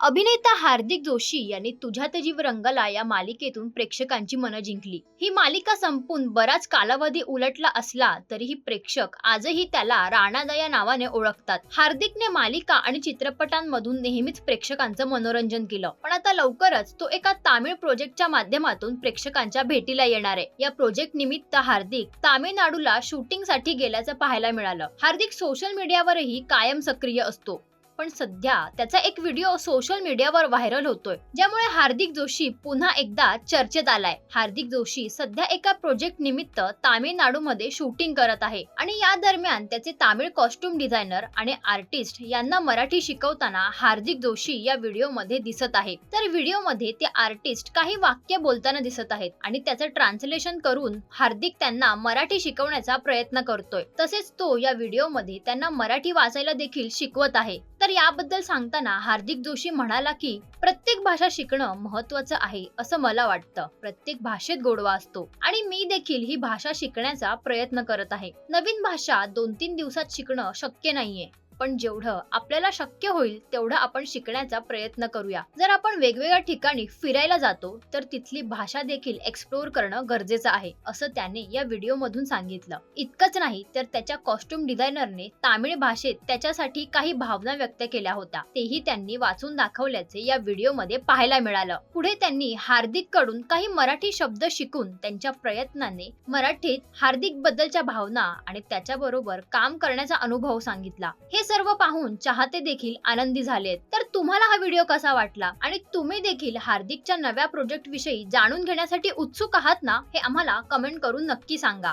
अभिनेता हार्दिक जोशी यांनी तुझ्यात जीव रंगला या मालिकेतून प्रेक्षकांची मनं जिंकली. ही मालिका संपून बराच कालावधी उलटला असला तरीही प्रेक्षक आजही त्याला राणादा या नावाने ओळखतात. हार्दिकने मालिका आणि चित्रपटांमधून नेहमीच प्रेक्षकांचं मनोरंजन केलं. पण आता लवकरच तो एका तामिळ प्रोजेक्टच्या माध्यमातून प्रेक्षकांच्या भेटीला येणार आहे. या प्रोजेक्ट निमित्त हार्दिक तामिळनाडूला शूटिंगसाठी गेल्याचं पाहायला मिळालं. हार्दिक सोशल मीडियावरही कायम सक्रिय असतो. पण सध्या त्याचा एक व्हिडिओ सोशल मीडियावर व्हायरल होतोय. ज्यामुळे हार्दिक जोशी पुन्हा एकदा चर्चेत आलाय. हार्दिक जोशी सध्या एका प्रोजेक्ट निमित्त तामिळनाडूमध्ये शूटिंग करत आहे. आणि या दरम्यान त्याचे तामिळ कॉस्ट्युम डिझायनर आणि आर्टिस्ट यांना मराठी शिकवताना हार्दिक जोशी या व्हिडिओमध्ये दिसत आहे. तर व्हिडिओमध्ये ते आर्टिस्ट काही वाक्य बोलताना दिसत आहेत आणि त्याचं ट्रान्सलेशन करून हार्दिक त्यांना मराठी शिकवण्याचा प्रयत्न करतोय. तसेच तो या व्हिडिओमध्ये त्यांना मराठी वाचायला देखील शिकवत आहे. तर तर याबद्दल सांगताना हार्दिक जोशी म्हणाला की प्रत्येक भाषा शिकणं महत्वाचं आहे असं मला वाटतं. प्रत्येक भाषेत गोडवा असतो. आणि मी देखील ही भाषा शिकण्याचा प्रयत्न करत आहे. नवीन भाषा दोन तीन दिवसात शिकणं शक्य नाहीये. पण जेवढं आपल्याला शक्य होईल तेवढं आपण शिकण्याचा प्रयत्न करूया. जर आपण वेगवेगळ्या ठिकाणी फिरायला जातो तर तिथली भाषा देखील एक्सप्लोर करणं गरजेचं आहे असं त्याने या व्हिडिओ मधून सांगितलं. इतकंच नाही तर त्याच्या कॉस्ट्युम डिझायनरने तामिळ भाषेत त्याच्यासाठी काही भावना व्यक्त केल्या होत्या. तेही त्यांनी वाचून दाखवल्याचे या व्हिडिओमध्ये पाहायला मिळालं. पुढे त्यांनी हार्दिककडून काही मराठी शब्द शिकून त्यांच्या प्रयत्नाने मराठीत हार्दिक बद्दलच्या भावना आणि त्याच्याबरोबर काम करण्याचा अनुभव सांगितला. हे सर्व पाहून चाहते देखील आनंदी झालेत. तर तुम्हाला हा व्हिडिओ कसा वाटला? आणि तुम्ही देखील हार्दिकच्या नव्या प्रोजेक्ट विषयी जाणून घेण्यासाठी उत्सुक आहात ना? हे आम्हाला कमेंट करून नक्की सांगा.